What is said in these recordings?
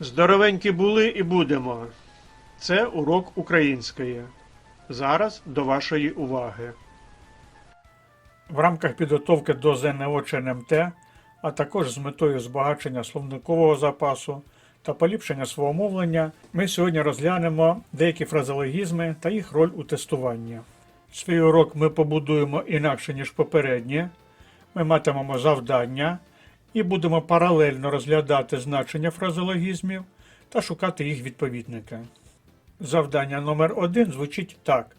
Здоровенькі були і будемо. Це урок української. Зараз до вашої уваги. В рамках підготовки до ЗНО чи НМТ, а також з метою збагачення словникового запасу та поліпшення свого мовлення, ми сьогодні розглянемо деякі фразеологізми та їх роль у тестуванні. Свій урок ми побудуємо інакше, ніж попереднє. Ми матимемо завдання і будемо паралельно розглядати значення фразеологізмів та шукати їх відповідники. Завдання номер один звучить так: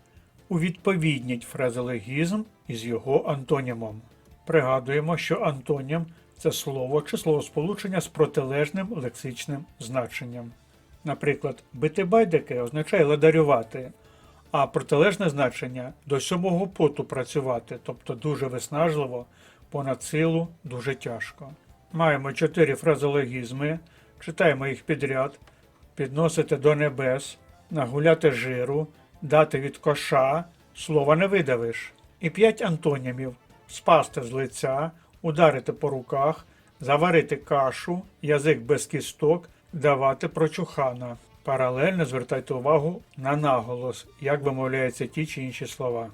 увідповідніть фразеологізм із його антонімом. Пригадуємо, що антонім це слово чи словосполучення з протилежним лексичним значенням. Наприклад, бити байдики означає ладарювати, а протилежне значення до сьомого поту працювати, тобто дуже виснажливо, понад силу дуже тяжко. Маємо чотири фразеологізми, читаємо їх підряд, підносити до небес, нагуляти жиру, дати від коша, слова не видавиш. І п'ять антонімів: спасти з лиця, ударити по руках, заварити кашу, язик без кісток, давати прочухана. Паралельно звертайте увагу на наголос, як вимовляються ті чи інші слова.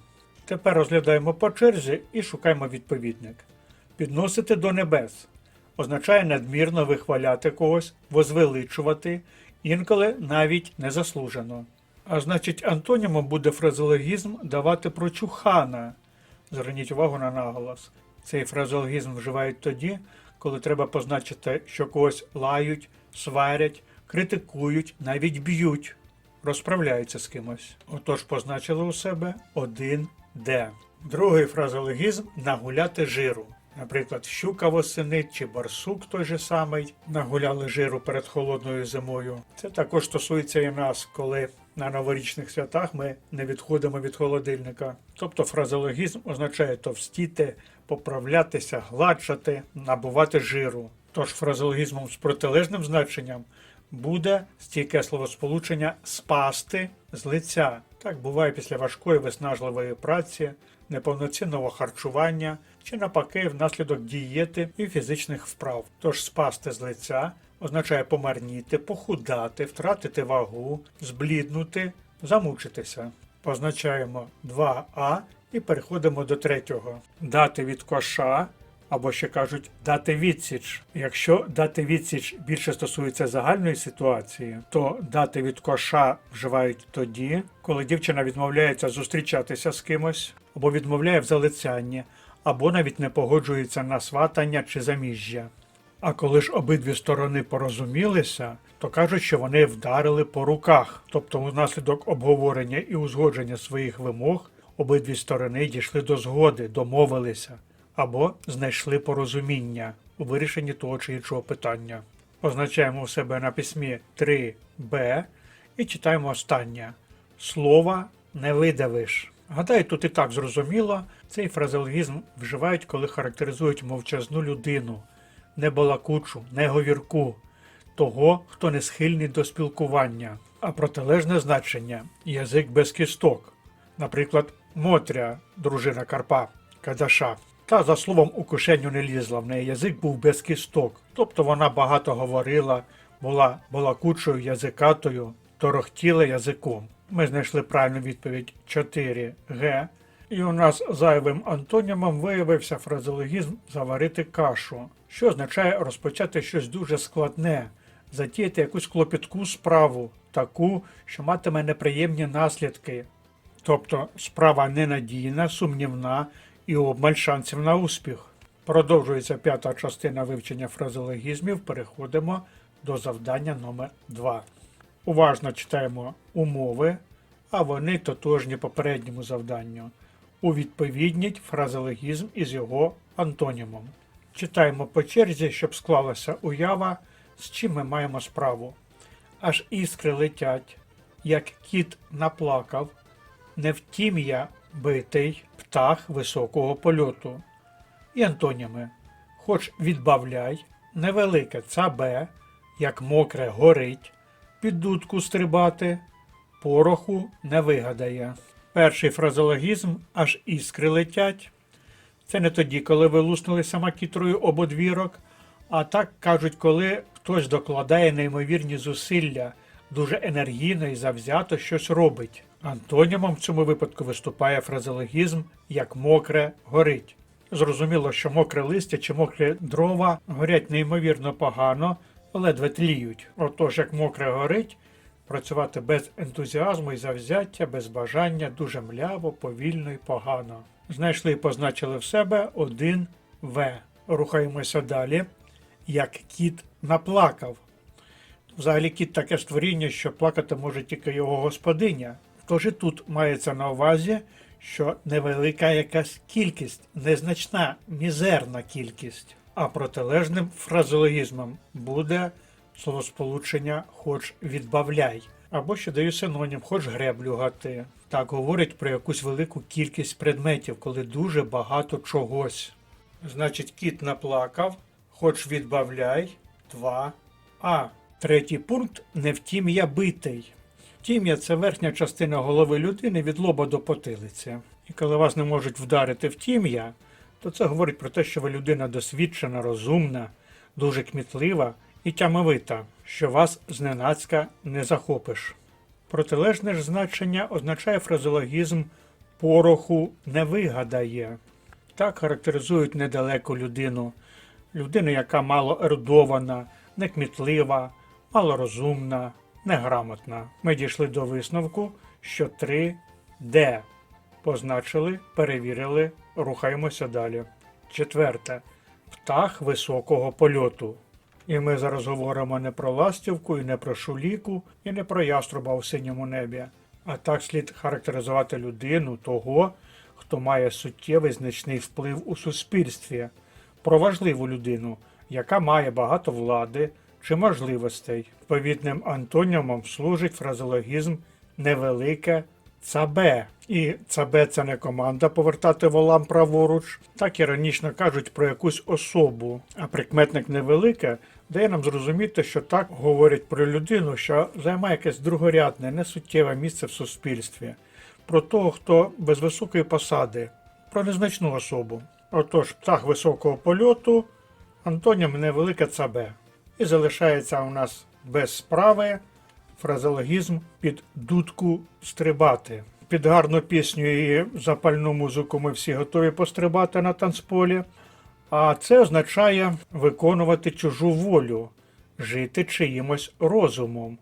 Тепер розглядаємо по черзі і шукаємо відповідник. Підносити до небес означає надмірно вихваляти когось, возвеличувати, інколи навіть незаслужено. А значить, антонімом буде фразеологізм давати прочухана. Зверніть увагу на наголос. Цей фразеологізм вживають тоді, коли треба позначити, що когось лають, сварять, критикують, навіть б'ють, розправляються з кимось. Отож позначили у себе один Д. Другий фразеологізм нагуляти жиру. Наприклад, щука восени чи барсук той же самий нагуляли жиру перед холодною зимою. Це також стосується і нас, коли на новорічних святах ми не відходимо від холодильника. Тобто фразеологізм означає товстіти, поправлятися, гладшати, набувати жиру. Тож фразеологізмом з протилежним значенням буде стійке словосполучення спасти з лиця. Так буває після важкої виснажливої праці, неповноцінного харчування чи навпаки внаслідок дієти і фізичних вправ. Тож спасти з лиця означає помарніти, похудати, втратити вагу, збліднути, замучитися. Позначаємо 2а і переходимо до третього. Дати від коша або ще кажуть дати відсіч. Якщо дати відсіч більше стосується загальної ситуації, то дати від коша вживають тоді, коли дівчина відмовляється зустрічатися з кимось, або відмовляє в залицянні, або навіть не погоджується на сватання чи заміжжя. А коли ж обидві сторони порозумілися, то кажуть, що вони вдарили по руках, тобто внаслідок обговорення і узгодження своїх вимог обидві сторони дійшли до згоди, домовилися або знайшли порозуміння у вирішенні того чи іншого питання. Означаємо у себе на письмі 3b і читаємо останнє. Слова не видавиш. Гадаю, тут і так зрозуміло, цей фразеологізм вживають, коли характеризують мовчазну людину, не балакучу, не говірку, того, хто не схильний до спілкування, а протилежне значення язик без кісток, наприклад, Мотря, дружина Карпа, Кадаша. Та за словом у кишеню не лізла, в неї язик був без кісток. Тобто вона багато говорила, була балакучою язикатою, торохтіла язиком. Ми знайшли правильну відповідь 4Г. І у нас зайвим антонімом виявився фразеологізм заварити кашу, що означає розпочати щось дуже складне, затіяти якусь клопітку справу, таку, що матиме неприємні наслідки. Тобто справа ненадійна, сумнівна і обмаль шансів на успіх. Продовжується п'ята частина вивчення фразеологізмів. Переходимо до завдання номер 2. Уважно читаємо умови, а вони тотожні попередньому завданню. Увідповідніть фразеологізм із його антонімом. Читаємо по черзі, щоб склалася уява, з чим ми маємо справу. Аж іскри летять, як кіт наплакав, не втім я битий птах високого польоту. І антоніми. Хоч відбавляй, невелике цабе, як мокре горить, під дудку стрибати, пороху не вигадає. Перший фразеологізм аж іскри летять. Це не тоді, коли ви луснули самокітрою об одвірок, А так кажуть, коли хтось докладає неймовірні зусилля, дуже енергійно і завзято щось робить. Антонімом в цьому випадку виступає фразеологізм як мокре горить. Зрозуміло, що мокре листя чи мокрі дрова горять неймовірно погано, ледве тліють. Отож, як мокре горить, працювати без ентузіазму і завзяття, без бажання дуже мляво, повільно і погано. Знайшли і позначили в себе один В. Рухаємося далі. Як кіт наплакав. Взагалі кіт таке створіння, що плакати може тільки його господиня. Тож і тут мається на увазі, що невелика якась кількість, незначна, мізерна кількість. А протилежним фразеологізмом буде словосполучення хоч відбавляй. Або ще даю синонім, хоч греблю гати. Так говорить про якусь велику кількість предметів, коли дуже багато чогось. Значить, кіт наплакав, хоч відбавляй, два. А. Третій пункт не втім я битий. Тім'я це верхня частина голови людини від лоба до потилиці. І коли вас не можуть вдарити в тім'я, то це говорить про те, що ви людина досвідчена, розумна, дуже кмітлива і тямовита, що вас зненацька не захопиш. Протилежне ж значення означає фразеологізм пороху не вигадає. Так характеризують недалеку людину, людину, яка мало ерудована, некмітлива, малорозумна, неграмотна. Ми дійшли до висновку, що 3D. Позначили, перевірили, рухаємося далі. Четверте. Птах високого польоту. І ми зараз говоримо не про ластівку, і не про шуліку, і не про яструба у синьому небі. А так слід характеризувати людину того, хто має суттєвий значний вплив у суспільстві, про важливу людину, яка має багато влади чи можливостей. Відповідним антонімом служить фразеологізм невелике цабе. І цабе це не команда повертати волам праворуч. Так іронічно кажуть про якусь особу. А прикметник невелике дає нам зрозуміти, що так говорять про людину, що займає якесь другорядне, несуттєве місце в суспільстві, про того, хто без високої посади, про незначну особу. Отож, птах високого польоту, антонім невелике цабе. І залишається у нас без справи фразеологізм під дудку стрибати. Під гарну пісню і запальну музику ми всі готові пострибати на танцполі. А це означає виконувати чужу волю, жити чиїмось розумом,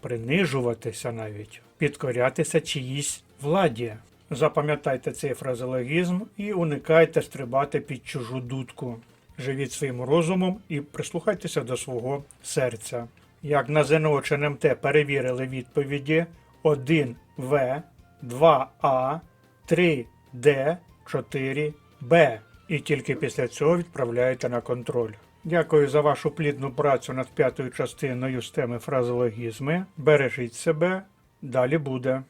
принижуватися навіть, підкорятися чиїсь владі. Запам'ятайте цей фразеологізм і уникайте стрибати під чужу дудку. Живіть своїм розумом і прислухайтеся до свого серця. Як на ЗНО чи НМТ перевірили відповіді 1В, 2А, 3Д, 4Б. І тільки після цього відправляєте на контроль. Дякую за вашу плідну працю над п'ятою частиною з теми фразеологізми. Бережіть себе, далі буде.